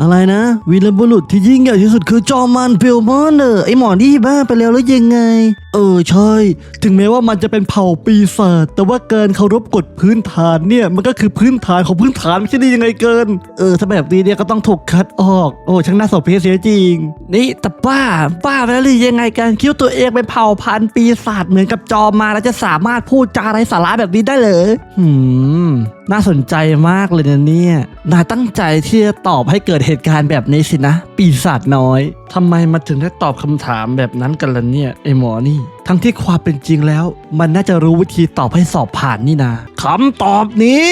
อะไรนะวีรบุรุษที่ยิ่งใหญ่ที่สุดคือจอมันเปียวมอนเนอร์ไอหมอนี่บ้าไปแล้วหรือยังไง เออใช่ ถึงแม้ว่ามันจะเป็นเผ่าปีศาจแต่ว่าเการเคารพกฎพื้นฐานเนี่ยมันก็คือพื้นฐานของพื้นฐานไม่ใช่ได้ยังไงเกิน เออถ้าแบบนี้เนี่ยก็ต้องถูกคัดออกโอ้ช่างน่าสมเพชเสียจริง นี่แต่ป้าป้าไปแล้วหรือยังไงกันคิดว่าตัวเองเป็นเผ่าพันธุ์ปีศาจเหมือนกับจอมาแล้วจะสามารถพูดจาไรสาระแบบนี้ได้เหรอหืม น่าสนใจมากเลยนะเนี่ยนายตั้งใจที่จะตอบให้เกิดเหตุการณ์แบบนี้สินะ ปีศาจน้อยทำไมมาถึงได้ตอบคำถามแบบนั้นกันล่ะเนี่ยไอหมอนี่ ทั้งที่ความเป็นจริงแล้ว มันน่าจะรู้วิธีตอบให้สอบผ่านนี่นาคำตอบนี้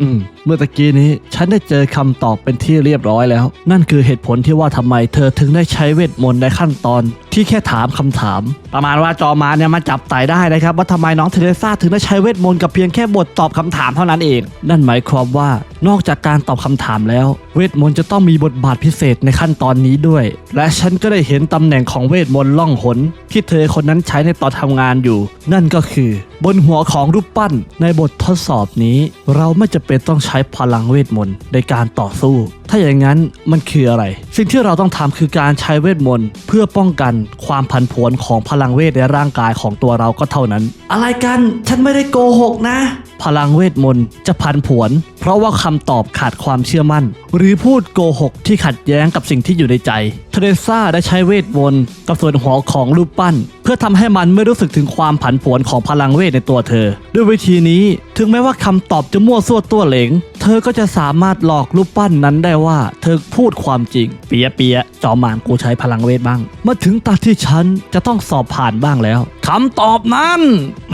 อืม เมื่อตะกี้นี้ ฉันได้เจอคำตอบเป็นที่เรียบร้อยแล้ว นั่นคือเหตุผลที่ว่าทำไมเธอถึงได้ใช้เวทมนต์ในขั้นตอน ที่แค่ถามคำถาม ประมาณว่าจอมาเนี่ยมาจับไต่ได้นะครับว่าทำไมน้องเทเรซ่าถึงได้ใช้เวทมนต์กับเพียงแค่บทตอบคำถามเท่านั้นเอง นั่นหมายความว่านอกจากการตอบคำถามแล้ว เวทมนต์จะต้องมีบทบาทพิเศษในขั้นตอนนี้ด้วย และฉันก็ได้เห็นตำแหน่งของเวทมนต์ล่องหนที่เธอคนนั้นใช้ในตอนทำงานอยู่ นั่นก็คือบนหัวของรูปปั้นในบททดสอบนี้ เราไม่จะเป็นต้องใช้พลังเวทมนต์ในการต่อสู้ ถ้าอย่างนั้นมันคืออะไร สิ่งที่เราต้องทำคือการใช้เวทมนต์เพื่อป้องกันความผันผวนของพลังเวทในร่างกายของตัวเราก็เท่านั้น อะไรกันฉันไม่ได้โกหกนะ พลังเวทมนต์จะผันผวน เพราะว่าคำตอบขาดความเชื่อมั่น หรือพูดโกหกที่ขัดแย้งกับสิ่งที่อยู่ในใจ เทเรซ่าได้ใช้เวทมนต์กับส่วนหัวของรูปปั้น เพื่อทำให้มันไม่รู้สึกถึงความผันผวนของพลังเวทในตัวเธอ ด้วยวิธีนี้ถึงแม้ว่าคำตอบจะมั่วซั่วตัวเหลง เธอก็จะสามารถหลอกรูปปั้นนั้นได้ว่า เธอพูดความจริง เปียะเปียะจอมมานกูใช้พลังเวทบ้าง มาถึงตาที่ฉันจะต้องสอบผ่านบ้างแล้วคำตอบนั้น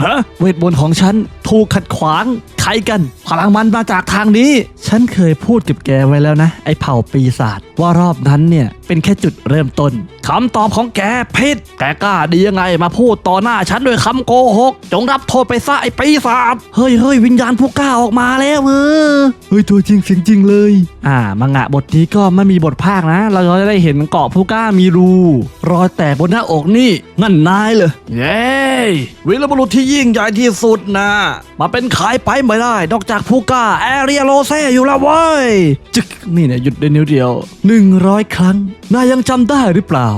ฮะเวทมนต์ของฉันถูกขัดขวางใครกัน พลังมันมาจากทางนี้ ฉันเคยพูดกับแกไว้แล้วนะ ไอ้เผ่าปีศาจว่ารอบนั้นเนี่ยเป็นแค่จุดเริ่มต้น คำตอบของแกผิด แกกล้าดียังไงมาพูดต่อหน้าฉันด้วยคำโกหก จงรับโทษไปซะไอ้ปีศาจ เฮ้ยเฮ้ยวิญญาณผู้กล้าออกมาแล้วเออ เฮ้ยตัวจริงเสียงจริงเลย อ่า มังงะบทนี้ก็ไม่มีบทภาคนะ เราจะได้เห็นเกาะผู้กล้ามีรูรอยแตกบนหน้าอกนี่นั่นนายเลยเย้วีรบุรุษที่ยิ่งใหญ่ที่สุดนะ มาเป็นขายไปไม่ได้ นอกจากผู้กล้าแอเรียโรเซ่อยู่แล้วเว้ยจึกนี่เนี่ยหยุดได้นิ้วเดียวหนึ่งร้อยครั้ง นายยังจำได้หรือเปล่า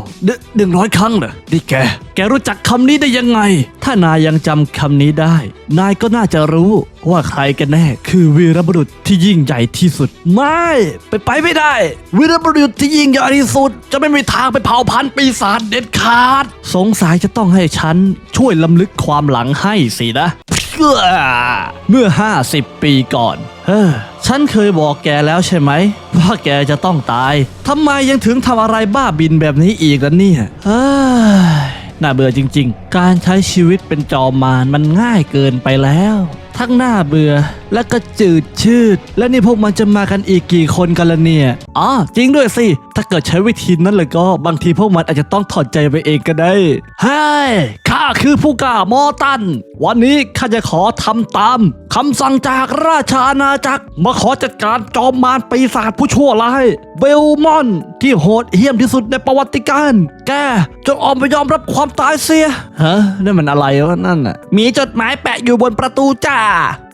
หนึ่งร้อยครั้งเหรอนี่แก แกรู้จักคำนี้ได้ยังไง ถ้านายยังจำคำนี้ได้ นายก็น่าจะรู้ว่าใครกันแน่ คือวีรบุรุษที่ยิ่งใหญ่ที่สุด ไม่ ไปไปไม่ได้ วีรบุรุษที่ยิ่งใหญ่ที่สุด จะไม่มีทางไปเผาพันธุ์ปีศาจเด็ดขาด สงสัยจะต้องให้ฉันช่วยลำลึกความหลังให้สินะ เมื่อ 50 ปีก่อน เฮ้อ ฉันเคยบอกแกแล้วใช่ไหม ว่าแกจะต้องตายทำไมยังถึงทำอะไรบ้าบินแบบนี้อีกล่ะเนี่ยเฮ้ยน่าเบื่อจริง ๆ การใช้ชีวิตเป็นจอมมารมันง่ายเกินไปแล้ว ทั้งน่าเบื่อ และก็จืดชืด และนี่พวกมันจะมากันอีกกี่คนกันละเนี่ยอ๋อจริงด้วยสิ ถ้าเกิดใช้วิธีนั้นเลยก็บางทีพวกมันอาจจะต้องถอดใจไปเองก็ได้เฮ้ยข้าคือผู้กล้ามอตัน วันนี้ข้าจะขอทำตามคำสั่งจากราชอาณาจักร มาขอจัดการจอมมารปีศาจผู้ชั่วร้ายเบลมอน ที่โหดเหี้ยมที่สุดในประวัติการ แกจงออกมายอมรับความตายเสียฮะนั่นมันอะไรวะนั่นน่ะมีจดหมายแปะอยู่บนประตูจ้า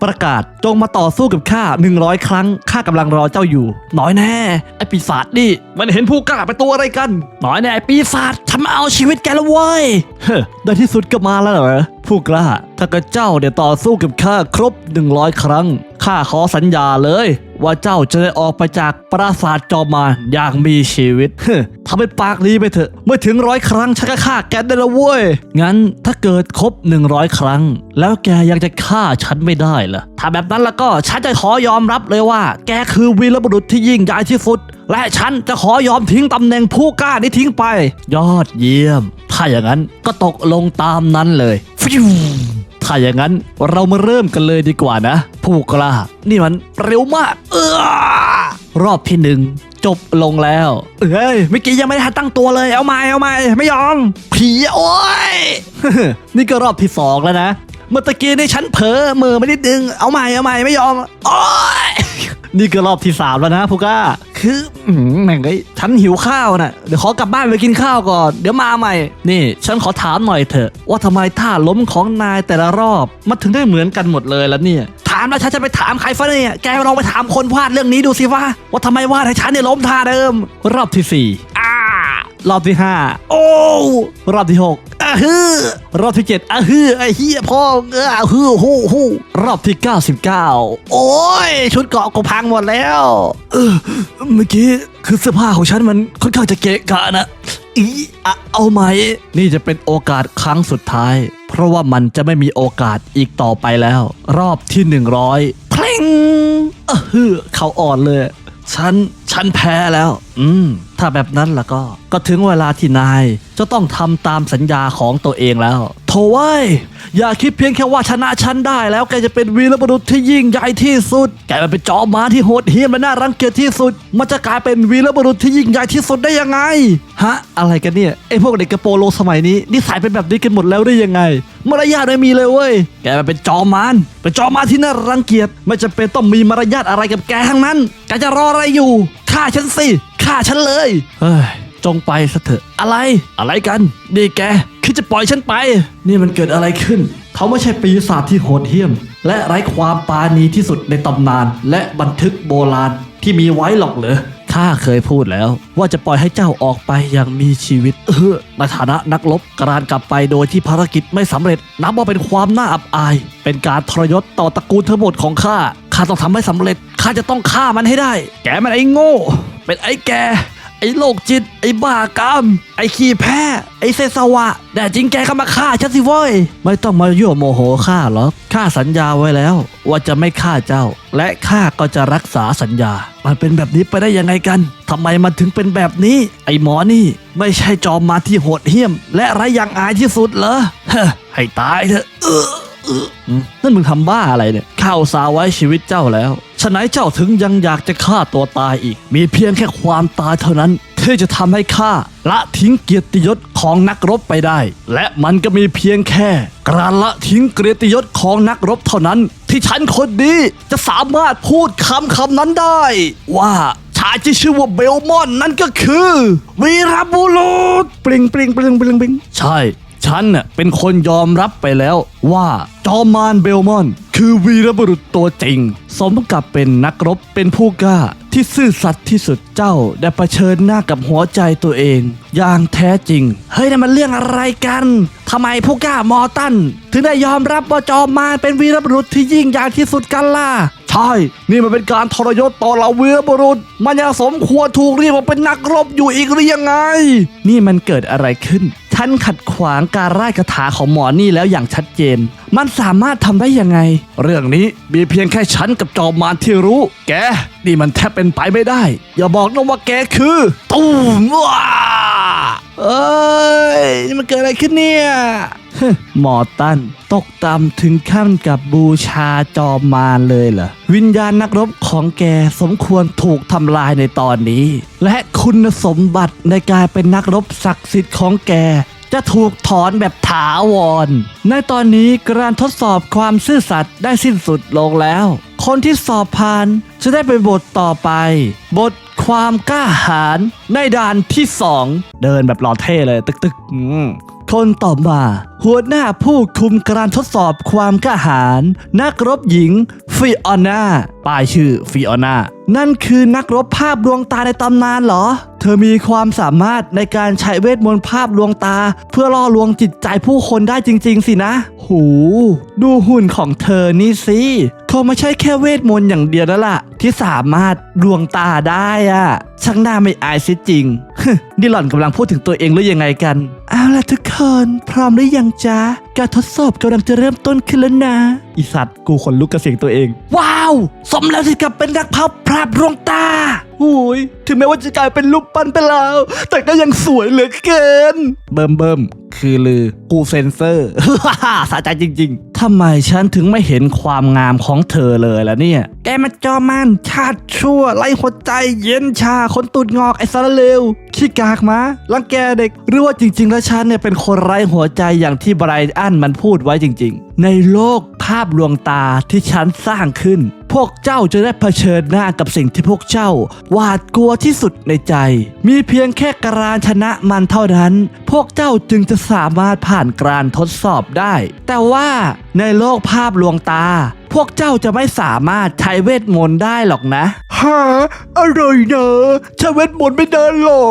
ประกาศจงมาต่อสู้กับข้า 100 ครั้งข้ากำลังรอเจ้าอยู่ น้อยแน่ ไอปีศาจนี่ มันเห็นผู้กล้าเป็นตัวอะไรกัน น้อยแน่ไอปีศาจฉันมาเอาชีวิตแกแล้วเว้ยเฮ้ในที่สุดก็มาแล้วเหรอผู้กล้า ถ้าเกิดเจ้าเดี๋ยวต่อสู้กับข้าครบ 100 ครั้งข้าขอสัญญาเลย ว่าเจ้าจะได้ออกไปจากปราสาทจอมมารอย่างมีชีวิตเฮ้อทำเป็นปากดีไปเถอะ เมื่อถึงร้อยครั้งฉันก็ฆ่าแกได้แล้วเว้ย งั้นถ้าเกิดครบ 100 ครั้ง แล้วแกยังจะฆ่าฉันไม่ได้ล่ะ ถ้าแบบนั้นแล้วก็ฉันจะขอยอมรับเลยว่า แกคือวีรบุรุษที่ยิ่งใหญ่ที่สุด และฉันจะขอยอมทิ้งตำแหน่งผู้กล้านี้ทิ้งไป ยอดเยี่ยม ถ้าอย่างนั้นก็ตกลงตามนั้นเลยฟิว ถ้าอย่างนั้นเรามาเริ่มกันเลยดีกว่านะ ผู้กล้า นี่มันเร็วมาก เออรอบที่หนึ่งจบลงแล้วเฮ้ยเมื่อกี้ยังไม่ได้ตั้งตัวเลย เอาไม่เอาไม่ไม่ยอม ผีโอ้ยนี่ก็รอบที่สองแล้วนะ เมื่อตะกี้นี่ฉันเผลอมือไม่ได้ดึง เอาไม่เอาไม่ไม่ยอมโอ้ย นี่ก็รอบที่สามแล้วนะพูก้า คืออื้อหือแม่งไอ้ยฉันหิวข้าวน่ะเดี๋ยวขอกลับบ้านไปกินข้าวก่อน เดี๋ยวมาใหม่ นี่ ฉันขอถามหน่อยเถอะ ว่าทำไมท่าล้มของนายแต่ละรอบมันถึงได้เหมือนกันหมดเลยแล้วเนี่ย ถามแล้วฉันจะไปถามใครฟะเนี่ย แกลองไปถามคนวาดเรื่องนี้ดูสิว่า ว่าทำไมวาดให้ฉันเนี่ยล้มท่าเดิม รอบที่สี่อ่า รอบที่ห้าโอ้รอบที่หกอะฮือรอบที่เจ็ดอะฮือไอ้เฮียพ่อเอออะฮือฮู้ฮู้รอบที่เก้าสิบเก้าโอ้ย ชุดเกราะกูพังหมดแล้ว เออเมื่อกี้คือเสื้อผ้าของฉันมันค่อนข้างจะเกะกะนะอีอะเอาไหม นี่จะเป็นโอกาสครั้งสุดท้าย เพราะว่ามันจะไม่มีโอกาสอีกต่อไปแล้ว รอบที่ 100เพลงเออฮือเขาอ่อนเลย ฉัน ฉันแพ้แล้ว อืม ถ้าแบบนั้นล่ะก็ ก็ถึงเวลาที่นาย จะต้องทำตามสัญญาของตัวเองแล้วโถเว้ยอย่าคิดเพียงแค่ว่าชนะฉันได้แล้วแกจะเป็นวีรบุรุษที่ยิ่งใหญ่ที่สุด แกมันเป็นจอมมารที่โหดเหี้ยมและน่ารังเกียจที่สุด มันจะกลายเป็นวีรบุรุษที่ยิ่งใหญ่ที่สุดได้ยังไง ฮะ อะไรกันเนี่ยไอพวกเด็กกระโปโลสมัยนี้นิสัยเป็นแบบนี้กันหมดแล้วได้ยังไงมารยาทไม่มีเลยเว้ย แกมันเป็นจอมมารเป็นจอมมารที่น่ารังเกียจไม่จำเป็นต้องมีมารยาทอะไรกับแกทั้งนั้นแกจะรออะไรอยู่ ฆ่าฉันสิฆ่าฉันเลยเฮ้ยจงไปซะเถอะอะไรอะไรกัน นี่แกคิดจะปล่อยฉันไป นี่มันเกิดอะไรขึ้น เขาไม่ใช่ปีศาจที่โหดเหี้ยม และไร้ความปราณีที่สุดในตำนาน และบันทึกโบราณที่มีไว้หรอกเหรอข้าเคยพูดแล้วว่าจะปล่อยให้เจ้าออกไปอย่างมีชีวิต เออในฐานะนักรบการกลับไปโดยที่ภารกิจไม่สำเร็จ นับว่าเป็นความน่าอับอาย เป็นการทรยศต่อตระกูลทั้งหมดของข้า ข้าต้องทำให้สำเร็จ ข้าจะต้องฆ่ามันให้ได้ แกมันไอ้โง่ เป็นไอ้แก ไอ้โรคจิต ไอ้บ้ากาม ไอ้ขี้แพ้ ไอ้เซสวะ แต่จริงแกก็มาฆ่าฉันสิเว้ย ไม่ต้องมายั่วโมโหข้าหรอก ข้าสัญญาไว้แล้ว ว่าจะไม่ฆ่าเจ้า และข้าก็จะรักษาสัญญา มันเป็นแบบนี้ไปได้ยังไงกัน ทำไมมันถึงเป็นแบบนี้ ไอ้หมอนี่ ไม่ใช่จอมมาที่โหดเหี้ยม และไร้ยางอายที่สุดเหรอเฮ้อให้ตายเถอะ เออนั่นมึงทำบ้าอะไรเนี่ยข้าอุตสาไว้ชีวิตเจ้าแล้วฉะไหนเจ้าถึงยังอยากจะฆ่าตัวตายอีก มีเพียงแค่ความตายเท่านั้นที่จะทำให้ข้าละทิ้งเกียรติยศของนักรบไปได้ และมันก็มีเพียงแค่ การละทิ้งเกียรติยศของนักรบเท่านั้น ที่ฉันคนนี้จะสามารถพูดคำคำนั้นได้ ว่าชายที่ชื่อว่าเบลมอนนั่นก็คือวีรบุรุษปริงปริงปริงปริงปริงใช่ ฉันน่ะเป็นคนยอมรับไปแล้วว่าจอมารเบลมอน คือวีรบุรุษตัวจริง สมกับเป็นนักรบเป็นผู้กล้าที่ซื่อสัตย์ที่สุดเจ้าได้เผชิญหน้ากับหัวใจตัวเอง อย่างแท้จริง เฮ้ยนั่นมันเรื่องอะไรกันทำไมผู้กล้ามอตัน ถึงได้ยอมรับว่าจอมารเป็นวีรบุรุษที่ยิ่งใหญ่ที่สุดกันล่ะใช่ นี่มันเป็นการทรยศต่อเราวีรบุรุษ มันยังสมควรถูกเรียกว่าเป็นนักรบอยู่อีกหรือยังไง นี่มันเกิดอะไรขึ้น ท่านขัดขวางการไล่คาถาของหมอนี่แล้วอย่างชัดเจนมันสามารถทำได้ยังไง เรื่องนี้มีเพียงแค่ฉันกับจอมมารที่รู้ แก นี่มันแทบเป็นไปไม่ได้ อย่าบอกนะว่าแกคือตูมว้าเอ้ยนี่มันเกิดอะไรขึ้นเนี่ยหมอตันตกต่ำถึงขั้นกับบูชาจอมมารเลยเหรอ วิญญาณนักรบของแกสมควรถูกทำลายในตอนนี้ และคุณสมบัติในการเป็นนักรบศักดิ์สิทธิ์ของแก จะถูกถอนแบบถาวร ในตอนนี้การทดสอบความซื่อสัตย์ได้สิ้นสุดลงแล้ว คนที่สอบผ่านจะได้ไปบทต่อไป บทความกล้าหาญในด่านที่สองเดินแบบหล่อเท่เลยตึกตึก คนต่อมา หัวหน้าผู้คุมการทดสอบความกล้าหาญนักรบหญิงฟิออนาป้ายชื่อฟิออนานั่นคือนักรบภาพดวงตาในตำนานเหรอ เธอมีความสามารถในการใช้เวทมนต์ภาพลวงตา เพื่อล่อลวงจิตใจผู้คนได้จริง ๆ สินะ หู ดูหุ่นของเธอนี่สิคงไม่ใช่แค่เวทมนต์อย่างเดียวแล้วล่ะ ที่สามารถลวงตาได้อะช่างหน้าไม่อายสิจริง นี่หล่อนกำลังพูดถึงตัวเองหรือยังไงกัน เอาล่ะทุกคน พร้อมหรือยังจ๊ะ การทดสอบกำลังจะเริ่มต้นขึ้นแล้วนะ อีสัตว์กูขนลุกกับเสียงตัวเอง ว้าว สมแล้วที่กลับเป็นนักพับพราบดวงตาโอ้ยถึงแม้ว่าจะกลายเป็นรูปปั้นไปแล้ว แต่ก็ยังสวยเหลือเกิน เบิ่มเบิ่มคือลือ กูเซนเซอร์สะใจจริง ๆทำไมฉันถึงไม่เห็นความงามของเธอเลยล่ะเนี่ย แกมาจอมันชาติชั่ว ไล่หัวใจเย็นชาคนตูดงอกไอ้สารเลวค ขี้กากมารังแกเด็กหรือว่าจริง ๆ แล้วฉันเนี่ยเป็นคนไร้หัวใจอย่างที่ไบรอันมันพูดไว้จริง ๆ ในโลกภาพลวงตาที่ฉันสร้างขึ้น พวกเจ้าจะได้เผชิญหน้ากับสิ่งที่พวกเจ้าหวาดกลัวที่สุดในใจ มีเพียงแค่การชนะมันเท่านั้น พวกเจ้าจึงจะสามารถผ่านการทดสอบได้ แต่ว่าในโลกภาพลวงตา พวกเจ้าจะไม่สามารถใช้เวทมนต์ได้หรอกนะ ฮะอะไรนะใช้เวทมนต์ไม่ได้หรอ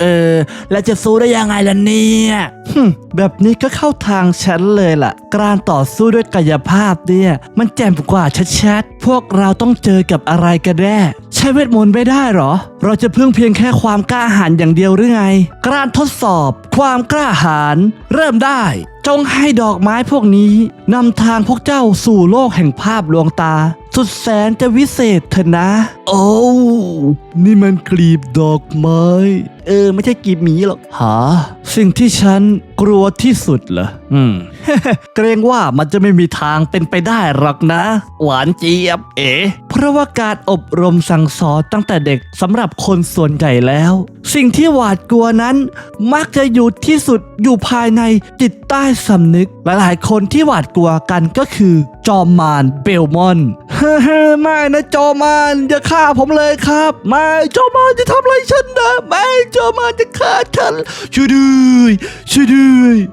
เออ แล้วจะสู้ได้ยังไงล่ะเนี่ยฮึมแบบนี้ก็เข้าทางฉันเลยล่ะ การต่อสู้ด้วยกายภาพเนี่ย มันแจ่มกว่าชัดๆ พวกเราต้องเจอกับอะไรกันแน่ ใช้เวทมนต์ไม่ได้เหรอ เราจะพึ่งเพียงแค่ความกล้าหาญอย่างเดียวหรือไง การทดสอบ ความกล้าหาญ เริ่มได้ จงให้ดอกไม้พวกนี้นำทางพวกเจ้าสู่โลกแห่งภาพลวงตา สุดแสนจะวิเศษเถอะนะ โอ้นี่มันกลีบดอกไม้ เออ ไม่ใช่กลีบหมีหรอกหาสิ่งที่ฉัน กลัวที่สุดเหรอ อืม เกรงว่ามันจะไม่มีทางเป็นไปได้หรอกนะ หวานเจี๊ยบ เอ๋ เพราะว่าการอบรมสั่งสอนตั้งแต่เด็กสำหรับคนส่วนใหญ่แล้ว สิ่งที่หวาดกลัวนั้น มักจะอยู่ที่สุดอยู่ภายในจิตใต้สำนึก หลายๆ คนที่หวาดกลัวกันก็คือ จอมมารเบลมอนเฮ้อไม่นะจอมมารอย่าฆ่าผมเลยครับ ไม่จอมมารจะทำอะไรฉันนะไม่จอมมารจะฆ่าฉันช่วยด้วยช่วยด้วย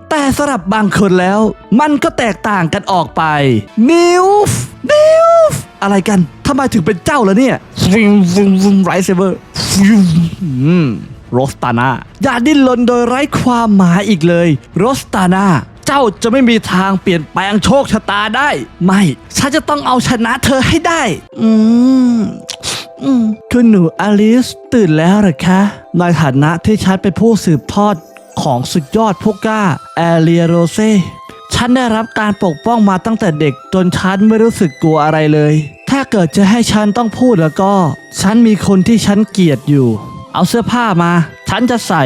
แต่สำหรับบางคนแล้ว มันก็แตกต่างกันออกไป นิวฟ์นิวฟ์อะไรกันทำไมถึงเป็นเจ้าล่ะเนี่ยวิมวิมวิมไรเซเบอร์อืมโรสตานาอย่าดิ้นรนโดยไร้ความหมายอีกเลย โรสตานาเจ้าจะไม่มีทางเปลี่ยนแปลงโชคชะตาได้ ไม่ ฉันจะต้องเอาชนะเธอให้ได้ อืมอืมคุณหนูอลิสตื่นแล้วเหรอคะ ในฐานะที่ฉันเป็นผู้สืบทอด ของสุดยอดผู้กล้าแอเรียโรเซฉันได้รับการปกป้องมาตั้งแต่เด็กจนฉันไม่รู้สึกกลัวอะไรเลย ถ้าเกิดจะให้ฉันต้องพูดแล้วก็ ฉันมีคนที่ฉันเกลียดอยู่ เอาเสื้อผ้ามา ฉันจะใส่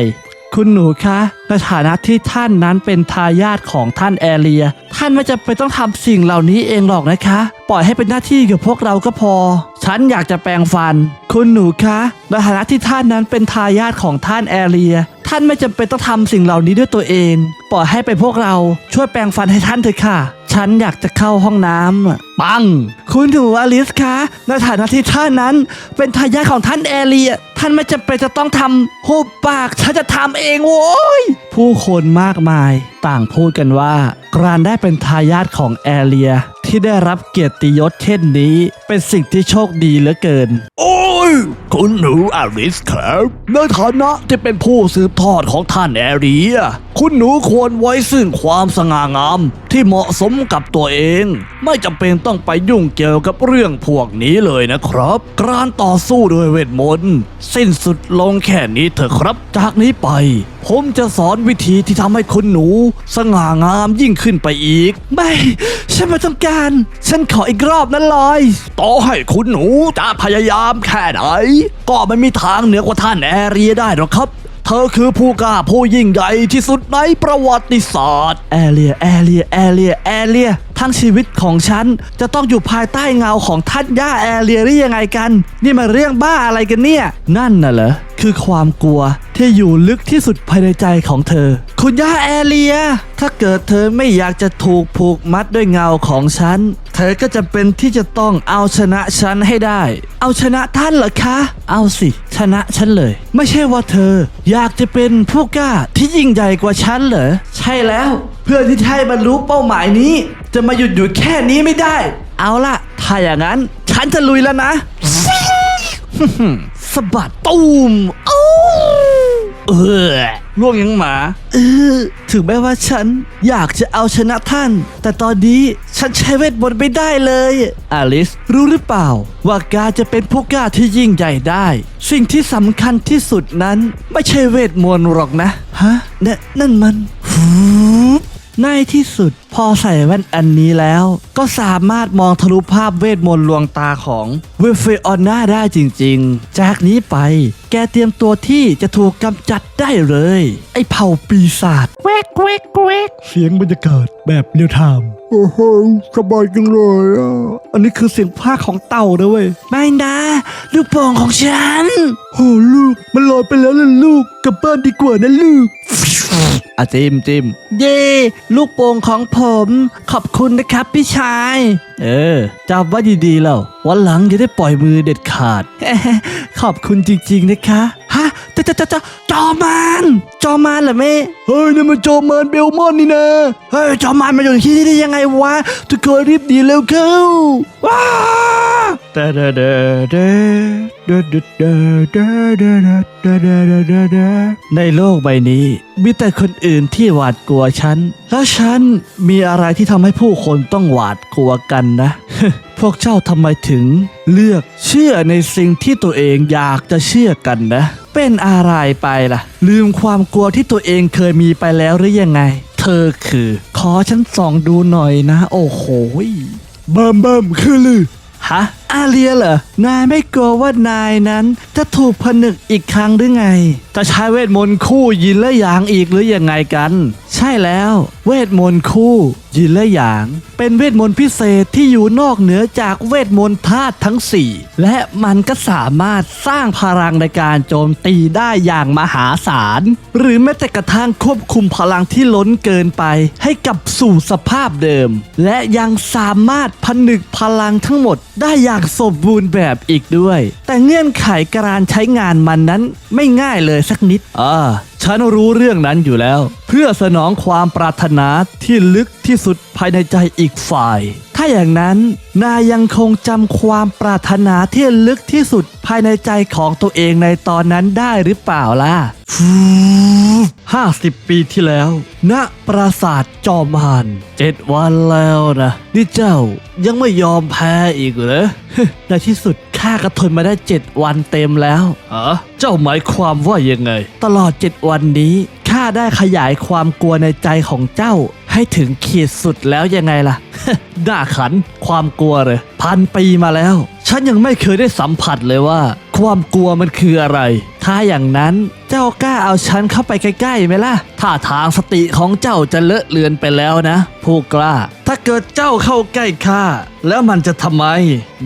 คุณหนูคะในฐานะที่ท่านนั้นเป็นทายาทของท่านแอเรีย ท่านไม่จำเป็นต้องทำสิ่งเหล่านี้เองหรอกนะคะ ปล่อยให้เป็นหน้าที่กับพวกเราก็พอ ฉันอยากจะแปลงฟัน คุณหนูคะในฐานะที่ท่านนั้นเป็นทายาทของท่านแอเรีย ท่านไม่จำเป็นต้องทำสิ่งเหล่านี้ด้วยตัวเอง ปล่อยให้ไปพวกเราช่วยแปลงฟันให้ท่านเถอะค่ะ ฉันอยากจะเข้าห้องน้ำอะ ปัง คุณหนูอลิสคะในฐานะที่ท่านนั้น เป็นทายาทของท่านแอเรีย ท่านไม่จำเป็นจะต้องทำหุบปากฉันจะทำเองโว้ย ผู้คนมากมายต่างพูดกันว่าการได้เป็นทายาทของแอเรีย ที่ได้รับเกียรติยศเช่นนี้ เป็นสิ่งที่โชคดีเหลือเกิน โอ้ย คุณหนูอลิสครับในฐานะที่เป็นผู้สืบทอดของท่านแอเรีย คุณหนูควรไว้ซึ่งความสง่างาม ที่เหมาะสมกับตัวเอง ไม่จำเป็นต้องไปยุ่งเกี่ยวกับเรื่องพวกนี้เลยนะครับ การต่อสู้ด้วยเวทมนต์สิ้นสุดลงแค่นี้เถอะครับ จากนี้ไป ผมจะสอนวิธีที่ทำให้คุณหนู สง่างามยิ่งขึ้นไปอีก ไม่ ฉันไม่ต้องการ ฉันขออีกรอบนั้นเลยต่อให้คุณหนูจะพยายามแค่ไหน ก็ไม่มีทางเหนือกว่าท่านแอรีได้หรอกครับเธอคือผู้กล้าผู้ยิ่งใหญ่ที่สุดในประวัติศาสตร์ แอเรีย แอเรีย แอเรีย แอเรีย ทั้งชีวิตของฉัน จะต้องอยู่ภายใต้เงาของท่านย่าแอเรียได้ยังไงกัน นี่มันเรื่องบ้าอะไรกันเนี่ย นั่นน่ะเหรอคือความกลัวที่อยู่ลึกที่สุดภายในใจของเธอ คุณย่าแอเรีย ถ้าเกิดเธอไม่อยากจะถูกผูกมัดด้วยเงาของฉัน เธอก็จะเป็นที่จะต้องเอาชนะฉันให้ได้ เอาชนะท่านเหรอคะ เอาสิ ชนะฉันเลย ไม่ใช่ว่าเธอ อยากจะเป็นผู้กล้าที่ยิ่งใหญ่กว่าฉันเหรอ ใช่แล้ว เพื่อที่จะให้บรรลุเป้าหมายนี้ จะมาหยุดอยู่แค่นี้ไม่ได้ เอาล่ะ ถ้าอย่างนั้น ฉันจะลุยแล้วนะสะบัดตูมโอ้เออล่วงยังหมาเออถึงแม้ว่าฉันอยากจะเอาชนะท่าน แต่ตอนนี้ฉันใช้เวทมนต์ไม่ได้เลย อลิสรู้หรือเปล่า ว่าการจะเป็นผู้กล้าที่ยิ่งใหญ่ได้ สิ่งที่สำคัญที่สุดนั้น ไม่ใช่เวทมนต์หรอกนะ ฮะนนนั่นมันฟูบ ในที่สุดพอใส่แว่นอันนี้แล้ว ก็สามารถมองทะลุภาพเวทมนต์ลวงตาของเวฟเฟออนนาได้จริงๆ จากนี้ไปแกเตรียมตัวที่จะถูกกำจัดได้เลย ไอ้เผ่าปีศาจแวกแวกแวกเสียงบรรยากาศแบบเรียลไทม์ โอ้โหสบายจังเลยอะ อันนี้คือเสียงพากของเต่านะเว้ยไม่นะลูกโป่งของฉันโอ้ลูก มันลอยไปแล้วล่ะลูก กลับบ้านดีกว่านะลูกอาจิมจิมเย่ลูกโป่งของผมขอบคุณนะครับพี่ชาย เออจำไว้ดีๆแล้ววันหลังอย่าได้ปล่อยมือเด็ดขาด ขอบคุณจริงๆนะคะ ฮะจะจะจะจะจอมันจอมันเหรอแม่เฮ้ยนี่มันโจอมานเบลมอนนี่นะเฮ้ยจอมันมาอยู่ที่นี่ได้ยังไงวะทุกคนรีบหนีเร็วเข้าว้าเดเดเด ในโลกใบนี้ มีแต่คนอื่นที่หวาดกลัวฉัน และฉันมีอะไรที่ทำให้ผู้คนต้องหวาดกลัวกันนะ พวกเจ้าทำไมถึง เลือกเชื่อในสิ่งที่ตัวเองอยากจะเชื่อกันนะ เป็นอะไรไปล่ะ ลืมความกลัวที่ตัวเองเคยมีไปแล้วหรือยังไง เธอคือ ขอฉันส่องดูหน่อยนะ โอ้โหเบิ่มเบิ่มคือลือฮะอาเลียเหรอ นายไม่กลัวว่านายนั้น จะถูกผนึกอีกครั้งหรือไง จะใช้เวทมนต์คู่ยินและหยางอีกหรือยังไงกัน ใช่แล้ว เวทมนต์คู่ ยินและหยาง เป็นเวทมนต์พิเศษที่อยู่นอกเหนือจากเวทมนต์ธาตุทั้ง 4 และมันก็สามารถสร้างพลังในการโจมตีได้อย่างมหาศาล หรือแม้แต่กระทั่งควบคุมพลังที่ล้นเกินไป ให้กลับสู่สภาพเดิม และยังสามารถผนึกพลังทั้งหมดได้อย่างสมบูรณ์แบบอีกด้วย แต่เงื่อนไขการใช้งานมันนั้นไม่ง่ายเลยสักนิดอ่า ฉันรู้เรื่องนั้นอยู่แล้ว เพื่อสนองความปรารถนาที่ลึกที่สุดภายในใจอีกฝ่าย ถ้าอย่างนั้นนายยังคงจำความปรารถนาที่ลึกที่สุดภายในใจของตัวเองในตอนนั้นได้หรือเปล่าล่ะห้าสิบปีที่แล้ว ณ ปราสาทจอมมานเจ็ดวันแล้วนะ นี่เจ้ายังไม่ยอมแพ้อีกเหรอในที่สุดข้าก็ทนมาได้เจ็ดวันเต็มแล้วอ๋อเจ้าหมายความว่ายังไง ตลอดเจ็ดวันันนี้ข้าได้ขยายความกลัวในใจของเจ้า ให้ถึงขีดสุดแล้วยังไงล่ะ หน้าขันความกลัวเลยพันปีมาแล้ว ฉันยังไม่เคยได้สัมผัสเลยว่า ความกลัวมันคืออะไร ถ้าอย่างนั้น เจ้ากล้าเอาฉันเข้าไปใกล้ๆไหมล่ะท่าทางสติของเจ้าจะเลอะเลือนไปแล้วนะผู้กล้า ถ้าเกิดเจ้าเข้าใกล้ข้าแล้วมันจะทำไม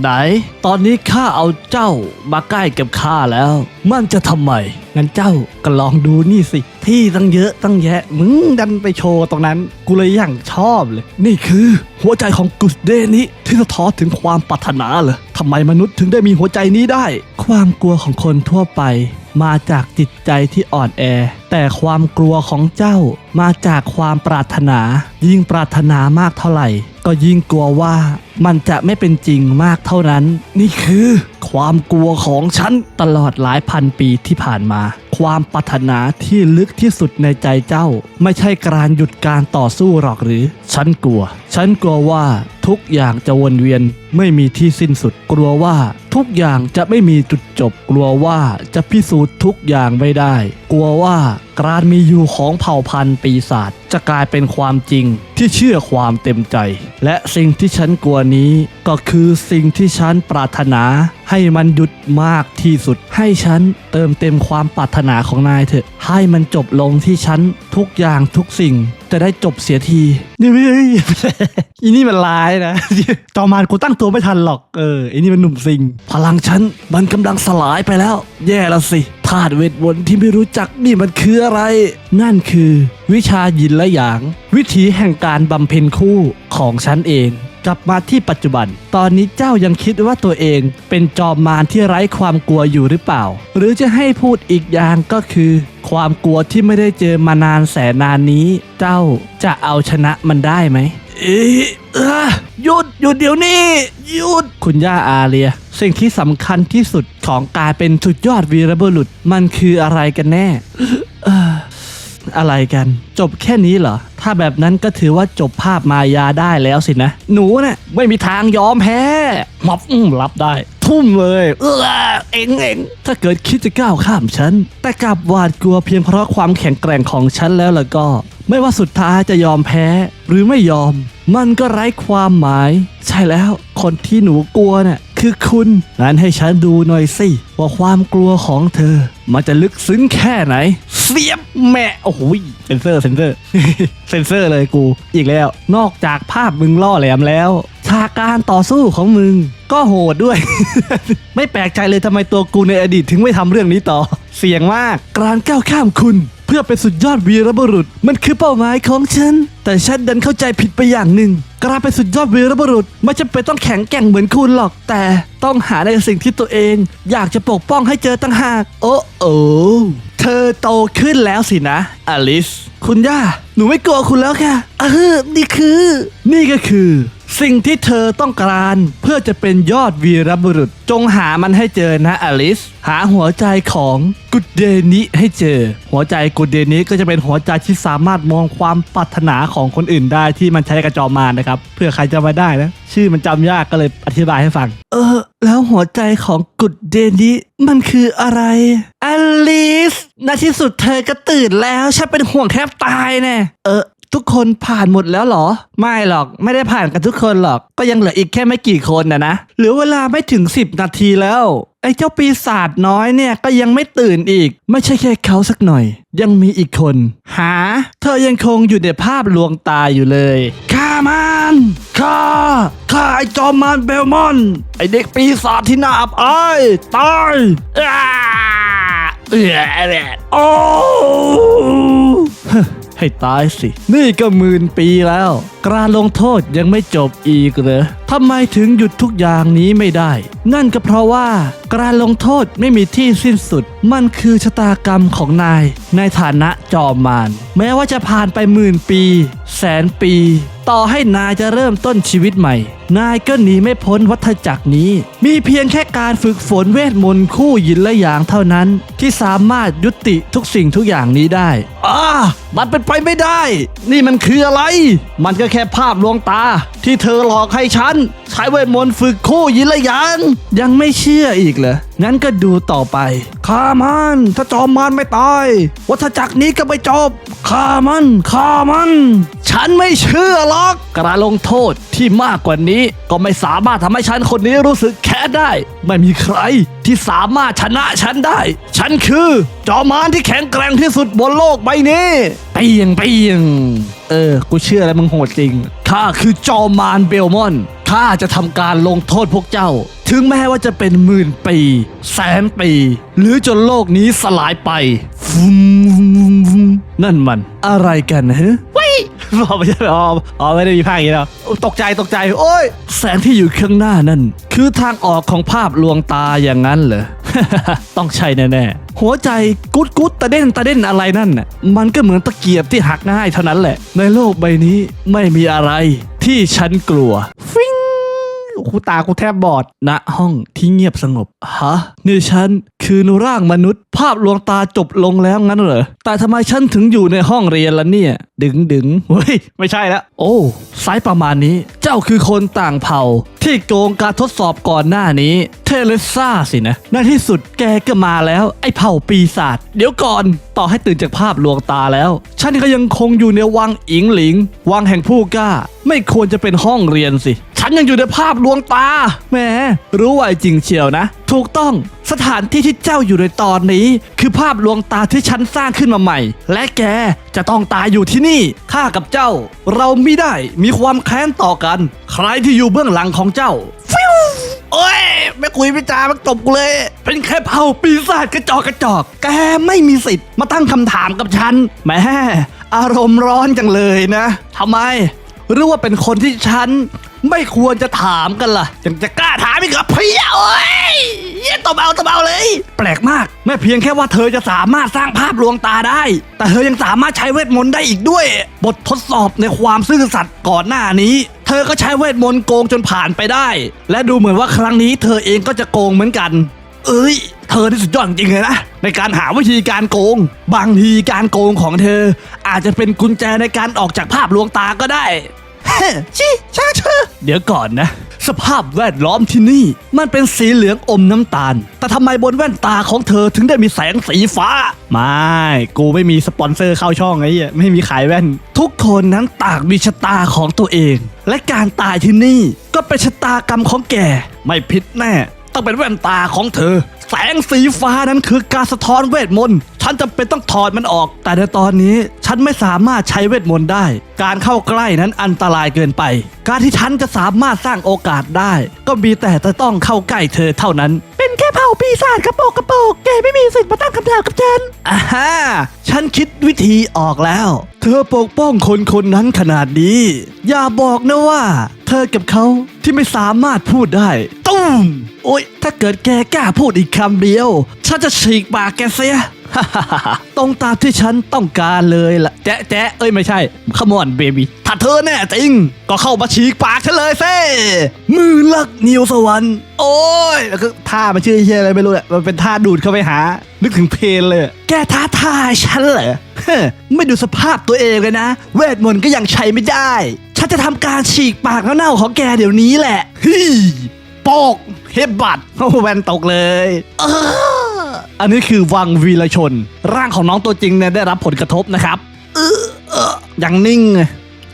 ไหน ตอนนี้ข้าเอาเจ้ามาใกล้กับข้าแล้ว มันจะทำไมงั้นเจ้าก็ลองดูนี่สิ ที่ตั้งเยอะตั้งแยะมึงดันไปโชว์ตรงนั้น กูเลยอย่างชอบเลย นี่คือหัวใจของกุสเดนี้ที่สะท้อนถึงความปรารถนาเหรอทำไมมนุษย์ถึงได้มีหัวใจนี้ได้ ความกลัวของคนทั่วไป มาจากจิตใจที่อ่อนแอ แต่ความกลัวของเจ้ามาจากความปรารถนา ยิ่งปรารถนามากเท่าไหร่ ก็ยิ่งกลัวว่ามันจะไม่เป็นจริงมากเท่านั้น นี่คือความกลัวของฉันตลอดหลายพันปีที่ผ่านมา ความปรารถนาที่ลึกที่สุดในใจเจ้า ไม่ใช่การหยุดการต่อสู้หรอกหรือ ฉันกลัว ฉันกลัวว่า ทุกอย่างจะวนเวียนไม่มีที่สิ้นสุดกลัวว่า ทุกอย่างจะไม่มีจุดจบ กลัวว่าจะพิสูจน์ทุกอย่างไม่ได้ กลัวว่าการมีอยู่ของเผ่าพันธุ์ปีศาจจะกลายเป็นความจริงที่เชื่อความเต็มใจ และสิ่งที่ฉันกลัวนี้ก็คือสิ่งที่ฉันปรารถนา ให้มันหยุดมากที่สุด ให้ฉันเติมเต็มความปรารถนาของนายเถอะ ให้มันจบลงที่ฉันทุกอย่างทุกสิ่ง จะได้จบเสียทีนี่ไม่อีนี่มันร้ายนะจอมานกูตั้งตัวไม่ทันหรอกเออไอ้นี่มันหนุ่มซิง พลังฉันมันกำลังสลายไปแล้ว แย่แล้วสิ ธาตุเวทมนต์ที่ไม่รู้จักนี่มันคืออะไร นั่นคือ วิชายินและหยาง วิถีแห่งการบำเพ็ญคู่ของฉันเอง กลับมาที่ปัจจุบัน ตอนนี้เจ้ายังคิดว่าตัวเอง เป็นจอมมารที่ไร้ความกลัวอยู่หรือเปล่า หรือจะให้พูดอีกอย่างก็คือ ความกลัวที่ไม่ได้เจอมานานแสนนานนี้ เจ้าจะเอาชนะมันได้ไหมเอ๊ะเอ้อ หยุดหยุดเดี๋ยวนี้หยุดคุณย่าอาเรีย สิ่งที่สำคัญที่สุดของการเป็นสุดยอดวีรบุรุษมันคืออะไรกันแน่ อะไรกัน จบแค่นี้เหรอ ถ้าแบบนั้นก็ถือว่าจบภาพมายาได้แล้วสินะ หนูน่ะไม่มีทางยอมแพ้มับอืมรับได้ ทุ่มเลย เออเอ็งเอ็งถ้าเกิดคิดจะก้าวข้ามฉัน แต่กลับหวาดกลัวเพียงเพราะความแข็งแกร่งของฉันแล้วล่ะก็ ไม่ว่าสุดท้ายจะยอมแพ้ หรือไม่ยอม มันก็ไร้ความหมาย ใช่แล้ว คนที่หนูกลัวเนี่ย คือคุณ งั้นให้ฉันดูหน่อยสิ ว่าความกลัวของเธอ มันจะลึกซึ้งแค่ไหน เสียบแม่โอ้โหเซนเซอร์เซนเซอร์เซนเซอร์เลยกู อีกแล้ว นอกจากภาพมึงล่อแหลมแล้วฉากการต่อสู้ของมึง ก็โหดด้วย ไม่แปลกใจเลยทำไมตัวกูในอดีตถึงไม่ทำเรื่องนี้ต่อ เสี่ยงมากการก้าวข้ามคุณ พื่อเป็นสุดยอดวีรบุรุษ มันคือเป้าหมายของฉัน แต่ฉันดันเข้าใจผิดไปอย่างหนึ่งการเป็นสุดยอดวีรบุรุษไม่จำเป็นต้องแข็งแกร่งเหมือนคุณหรอก แต่ต้องหาในสิ่งที่ตัวเอง อยากจะปกป้องให้เจอตั้งหาก โอ้โอเธอโตขึ้นแล้วสินะ อลิส คุณย่า หนูไม่กลัวคุณแล้วค่ะเออนี่คือ นี่ก็คือ สิ่งที่เธอต้องการเพื่อจะเป็นยอดวีรบุรุษ จงหามันให้เจอนะอลิส หาหัวใจของกุดเดนิให้เจอ หัวใจกุดเดนิก็จะเป็นหัวใจที่สามารถมองความปรารถนาของคนอื่นได้ที่มันใช้กระจอมานนะครับเพื่อใครจะมาได้นะ ชื่อมันจำยากก็เลยอธิบายให้ฟัง เออ แล้วหัวใจของกุดเดนิมันคืออะไรอลิสในที่สุดเธอก็ตื่นแล้วฉันเป็นห่วงแทบตายแน่เออ ทุกคนผ่านหมดแล้วเหรอ ไม่หรอกไม่ได้ผ่านกันทุกคนหรอก ก็ยังเหลืออีกแค่ไม่กี่คนนะนะหลือเวลาไม่ถึง 10 นาทีแล้ว ไอ้เจ้าปีศาจน้อยเนี่ยก็ยังไม่ตื่นอีก ไม่ใช่แค่เขาสักหน่อย ยังมีอีกคน หา เธอยังคงอยู่ในภาพลวงตาอยู่เลยข้ามันข้าข้าไอ้จอมมารเบลมอน ไอ้เด็กปีศาจที่น่าอับอายตายอ้าเอ้อโอ้ ให้ตายสิ นี่ก็หมื่นปีแล้ว การลงโทษยังไม่จบอีกเหรอทำไมถึงหยุดทุกอย่างนี้ไม่ได้ นั่นก็เพราะว่า การลงโทษไม่มีที่สิ้นสุด มันคือชะตากรรมของนาย ในฐานะจอมมารแม้ว่าจะผ่านไปหมื่นปี แสนปี ต่อให้นายจะเริ่มต้นชีวิตใหม่ นายก็หนีไม่พ้นวัฏจักรนี้ มีเพียงแค่การฝึกฝนเวทมนต์คู่หยินและหยางเท่านั้น ที่สามารถยุติทุกสิ่งทุกอย่างนี้ได้อ่ามันเป็นไปไม่ได้ นี่มันคืออะไร มันก็แค่ภาพลวงตา ที่เธอหลอกให้ฉัน ใช้เวทมนต์ฝึกคู่หยินและหยาง ยังไม่เชื่ออีกเหรอ งั้นก็ดูต่อไปฆ่ามันถ้าจอมมันไม่ตาย วัฏจักรนี้ก็ไม่จบฆ่ามันฆ่ามัน ฉันไม่เชื่อหรอกการลงโทษที่มากกว่านี้ ก็ไม่สามารถทำให้ฉันคนนี้รู้สึกแค้นได้ ไม่มีใครที่สามารถชนะฉันได้ ฉันคือ จอมมารที่แข็งแกร่งที่สุดบนโลกใบนี้ ปียงเปียงเออ กูเชื่อแล้วมึงโหดจริง ข้าคือจอมมารเบลมอน ข้าจะทำการลงโทษพวกเจ้า ถึงแม้ว่าจะเป็นหมื่นปี แสนปี หรือจนโลกนี้สลายไปฟุมนั่นมัน อะไรกันฮะวิอ๋อไม่ใช่อ๋ออ๋อไม่ได้มีภาคอย่างนี้แล้วตกใจตกใจ โอ้ย แสงที่อยู่ข้างหน้านั่น คือทางออกของภาพลวงตาอย่างนั้นเหรอ ต้องใช่แน่ๆ หัวใจกุดกุดตะเด่นตะเด่นอะไรนั่นน่ะมันก็เหมือนตะเกียบที่หักง่ายเท่านั้นแหละ ในโลกใบนี้ไม่มีอะไรที่ฉันกลัวฟิงคูตากูแทบบอดณห้องที่เงียบสงบฮะนี่ฉัน คือร่างมนุษย์ ภาพลวงตาจบลงแล้วงั้นเหรอ แต่ทำไมฉันถึงอยู่ในห้องเรียนล่ะเนี่ย ดึงดึงเฮ้ย ไม่ใช่แล้วโอ้ไซส์ประมาณนี้ เจ้าคือคนต่างเผ่า ที่โกงการทดสอบก่อนหน้านี้ เทเลซ่าสินะ ในที่สุดแกก็มาแล้ว ไอ้เผ่าปีศาจ เดี๋ยวก่อน ต่อให้ตื่นจากภาพลวงตาแล้ว ฉันก็ยังคงอยู่ในวังอิงหลิง วังแห่งผู้กล้า ไม่ควรจะเป็นห้องเรียนสิ ฉันยังอยู่ในภาพลวงตา แหม รู้ไวจริงเชียวนะ ถูกต้องสถานที่ที่เจ้าอยู่ในตอนนี้ คือภาพลวงตาที่ฉันสร้างขึ้นมาใหม่ และแกจะต้องตายอยู่ที่นี่ข้ากับเจ้า เราไม่ได้มีความแค้นต่อกัน ใครที่อยู่เบื้องหลังของเจ้าฟิวโอ้ยไม่คุยไม่จามันตบกูเลย เป็นแค่เผ่าปีศาจกระจอกกระจอก แกไม่มีสิทธิ์มาตั้งคำถามกับฉันแหมอารมณ์ร้อนจังเลยนะทำไมหรือว่าเป็นคนที่ฉัน ไม่ควรจะถามกันล่ะยังจะกล้าถามอีกเหรอเพี้ยเอ้ยเยี่ยตบเอาตบเอาเลย แปลกมากไม่เพียงแค่ว่าเธอจะสามารถสร้างภาพลวงตาได้ แต่เธอยังสามารถใช้เวทมนต์ได้อีกด้วย บททดสอบในความซื่อสัตย์ก่อนหน้านี้ เธอก็ใช้เวทมนต์โกงจนผ่านไปได้ และดูเหมือนว่าครั้งนี้เธอเองก็จะโกงเหมือนกัน เอ้ย เธอที่สุดยอดจริงเลยนะ ในการหาวิธีการโกง บางทีการโกงของเธอ อาจจะเป็นกุญแจในการออกจากภาพลวงตาก็ได้ ชิช่างเธอเดี๋ยวก่อนนะ สภาพแวดล้อมที่นี่ มันเป็นสีเหลืองอมน้ำตาล แต่ทำไมบนแว่นตาของเธอถึงได้มีแสงสีฟ้า ไม่ กูไม่มีสปอนเซอร์เข้าช่องไอ้เหี้ยไม่มีขายแว่น ทุกคนนั้นต่างมีชะตาของตัวเอง และการตายที่นี่ก็เป็นชะตากรรมของแก ไม่ผิดแน่ ต้องเป็นแว่นตาของเธอ แสงสีฟ้านั้นคือการสะท้อนเวทมนต์ ฉันจำเป็นต้องถอดมันออก แต่ในตอนนี้ฉันไม่สามารถใช้เวทมนต์ได้ การเข้าใกล้นั้นอันตรายเกินไป การที่ฉันจะสามารถสร้างโอกาสได้ ก็มีแต่จะต้องเข้าใกล้เธอเท่านั้น เป็นแค่เผ่าปีศาจกระโปกกระโปกแกไม่มีสิทธิ์มาตั้งคำถามกับฉันอ่าฮะฉันคิดวิธีออกแล้ว เธอปกป้องคนคนนั้นขนาดนี้ อย่าบอกนะว่า เธอกับเขาที่ไม่สามารถพูดได้ตุ้มโอ๊ยถ้าเกิดแกกล้าพูดอีกคำเดียว ฉันจะฉีกปากแกเสีย ตรงตามที่ฉันต้องการเลยล่ะ แจ๊ะแจ๊ะเอ้ยไม่ใช่ขมอนเบบี้ถ้าเธอแน่จริง ก็เข้ามาฉีกปากฉันเลยเซ่มือลักนิวสวรรค์โอ้ยแล้วก็ท่ามันชื่อเฮียอะไรไม่รู้อะมันเป็นท่าดูดเข้าไปหา นึกถึงเพลงเลย แกท้าทายฉันเหรอเฮ้ไม่ดูสภาพตัวเองเลยนะ เวทมนต์ก็ยังใช้ไม่ได้ ฉันจะทำการฉีกปากเน่าๆของแกเดี๋ยวนี้แหละฮี่โปกเฮบบัตโอ้แวนตกเลย เออ อันนี้คือวังวีรชน ร่างของน้องตัวจริงเนี่ยได้รับผลกระทบนะครับเออเออยังนิ่ง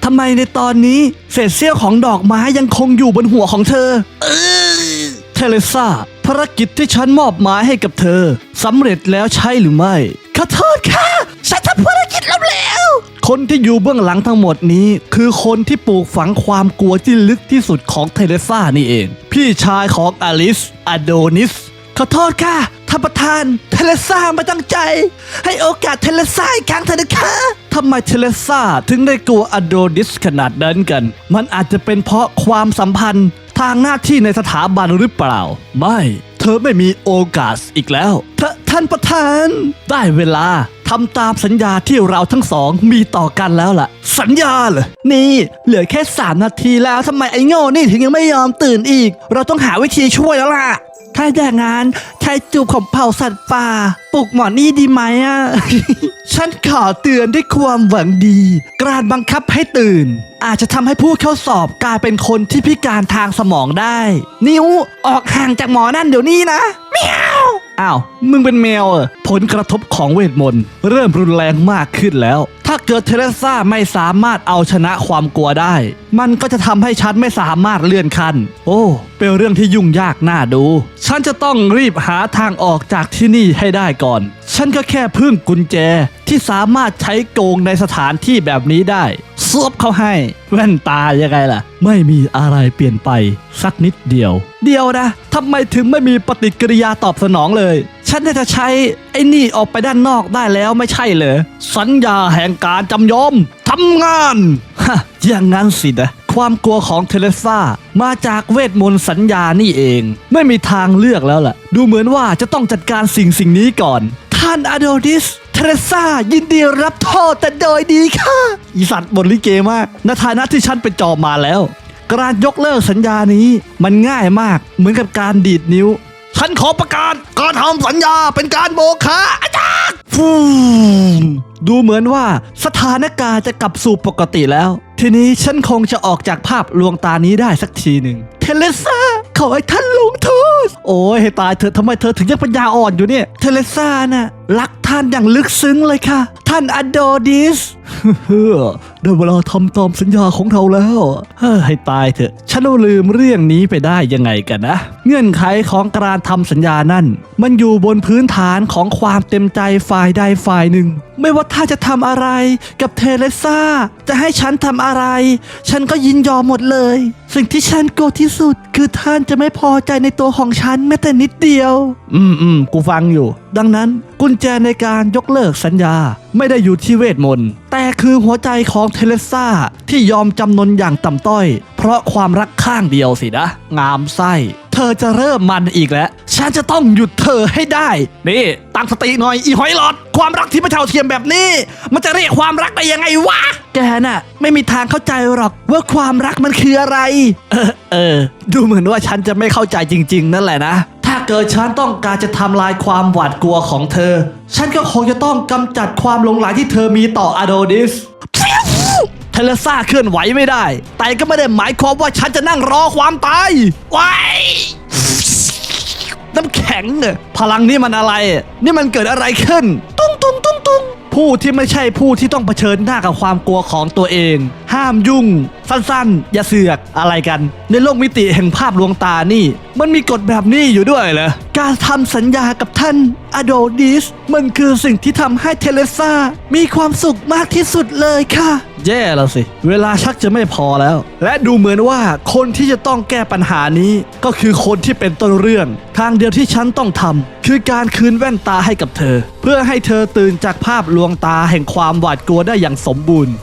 ทำไมในตอนนี้เศษเสี้ยวของดอกไม้ยังคงอยู่บนหัวของเธอเออเทเลซ่าภารกิจที่ฉันมอบหมายให้กับเธอสำเร็จแล้วใช่หรือไม่ขอโทษค่ะฉันทำภารกิจล้วแล้วคนที่อยู่เบื้องหลังทั้งหมดนี้ คือคนที่ปลูกฝังความกลัวที่ลึกที่สุดของเทเลซ่านี่เอง พี่ชายของอลิสอโดนิส ขอโทษค่ะท่านประธาน เทเลซ่าไม่ตั้งใจ ให้โอกาสเทเลซ่าอีกครั้งเถอะนะคะทำไมเทเลซ่าถึงได้กลัวอโดนิสขนาดนั้นกัน มันอาจจะเป็นเพราะความสัมพันธ์ทางหน้าที่ในสถาบันหรือเปล่า ไม่ เธอไม่มีโอกาสอีกแล้วทท่านประธาน ได้เวลาทำตามสัญญาที่เราทั้งสองมีต่อกันแล้วล่ะ สัญญาเหรอ นี่ เหลือแค่สามนาทีแล้วทำไมไอ้โง่นี่ถึงยังไม่ยอมตื่นอีก เราต้องหาวิธีช่วยแล้วล่ะ ถ้าอย่างนั้นใช้จูบของเผ่าสัตว์ป่าปลุกหมอนี่ดีไหมอะ ฉันขอเตือนด้วยความหวังดี การบังคับให้ตื่น อาจจะทำให้ผู้เข้าสอบกลายเป็นคนที่พิการทางสมองได้ นิ้วออกห่างจากหมอนั่นเดี๋ยวนี้นะเมียวอ้าว มึงเป็นแมวเหรอผลกระทบของเวทมนต์เริ่มรุนแรงมากขึ้นแล้ว ถ้าเกิดเทเรซ่าไม่สามารถเอาชนะความกลัวได้ มันก็จะทำให้ฉันไม่สามารถเลื่อนขั้น โอ้ เป็นเรื่องที่ยุ่งยากน่าดู ฉันจะต้องรีบหาทางออกจากที่นี่ให้ได้ก่อน ฉันก็แค่พึ่งกุญแจที่สามารถใช้โกงในสถานที่แบบนี้ได้ซวบเขาให้ แว่นตายังไงล่ะ ไม่มีอะไรเปลี่ยนไปสักนิดเดียว เดียวนะทำไมถึงไม่มีปฏิกิริยาตอบสนองเลย ฉันน่าจะใช้ไอ้นี่ออกไปด้านนอกได้แล้วไม่ใช่เหรอ สัญญาแห่งการจำยอมทำงานฮะอย่างนั้นสินะความกลัวของเทเลซ่ามาจากเวทมนต์สัญญานี่เอง ไม่มีทางเลือกแล้วล่ะ ดูเหมือนว่าจะต้องจัดการสิ่งสิ่งนี้ก่อน ท่านอโดดิสเทเรซ่ายินดีรับโทษแต่โดยดีค่ะ อีสัตว์บนลิเกมากในฐานะที่ฉันเป็นจอมมาแล้ว การยกเลิกสัญญานี้มันง่ายมากเหมือนกับการดีดนิ้ว ฉันขอประกาศการทำสัญญาเป็นการโมฆะอาจารย์ฟูมดูเหมือนว่าสถานการณ์จะกลับสู่ปกติแล้ว ทีนี้ฉันคงจะออกจากภาพลวงตานี้ได้สักทีหนึ่งเทเลซ่า ขอให้ท่านลงโทษ โอ้ยให้ตายเถอะทำไมเธอถึงยังปัญญาอ่อนอยู่เนี่ย เทเลซ่าน่ะรักท่านอย่างลึกซึ้งเลยค่ะ ท่านอโดดิสเฮ้อได้เวลาทำตามสัญญาของเราแล้วเฮ้อให้ตายเถอะ ฉันลืมเรื่องนี้ไปได้ยังไงกันนะ เงื่อนไขของการทำสัญญานั่น มันอยู่บนพื้นฐานของความเต็มใจฝ่ายใดฝ่ายหนึ่ง ไม่ว่าท่านจะทำอะไรกับเทเลซ่า จะให้ฉันทำอะไร ฉันก็ยินยอมหมดเลยสิ่งที่ฉันกลัวที่สุด คือท่านจะไม่พอใจในตัวของฉันแม้แต่นิดเดียว อืมอืมกูฟังอยู่ ดังนั้นกุญแจในการยกเลิกสัญญา ไม่ได้อยู่ที่เวทมนต์แต่คือหัวใจของเทเลซ่าที่ยอมจำนนอย่างต่ำต้อย เพราะความรักข้างเดียวสินะ งามไส้ เธอจะเริ่มมันอีกแล้ว ฉันจะต้องหยุดเธอให้ได้ นี่ ตั้งสติหน่อยอีหอยหลอด ความรักที่ไม่เท่าเทียมแบบนี้ มันจะเรียกความรักได้ยังไงวะ แกน่ะ ไม่มีทางเข้าใจหรอกว่าความรักมันคืออะไร เออเออ ดูเหมือนว่าฉันจะไม่เข้าใจจริง ๆ นั่นแหละนะถ้าเกิดฉันต้องการจะทำลายความหวาดกลัวของเธอ ฉันก็คงจะต้องกำจัดความหลงไหลที่เธอมีต่ออโดดิส เทเลซ่าเคลื่อนไหวไม่ได้ แต่ก็ไม่ได้หมายความว่าฉันจะนั่งรอความตายไว้น้ำแข็งเนี่ยพลังนี่มันอะไร นี่มันเกิดอะไรขึ้น ตุ้งตุ้งตุ้งตุ้งผู้ที่ไม่ใช่ผู้ที่ต้องเผชิญหน้ากับความกลัวของตัวเอง ห้ามยุ่ง สั้นๆ อย่าเสือกอะไรกัน ในโลกมิติแห่งภาพลวงตานี่ มันมีกฎแบบนี้อยู่ด้วยเหรอการทำสัญญากับท่านอโดดิสมันคือสิ่งที่ทำให้เทเลซ่ามีความสุขมากที่สุดเลยค่ะ แย่แล้วสิ เวลาชักจะไม่พอแล้ว และดูเหมือนว่าคนที่จะต้องแก้ปัญหานี้ ก็คือคนที่เป็นต้นเรื่อง ทางเดียวที่ฉันต้องทำคือการคืนแว่นตาให้กับเธอ เพื่อให้เธอตื่นจากภาพลวงตาแห่งความหวาดกลัวได้อย่างสมบูรณ์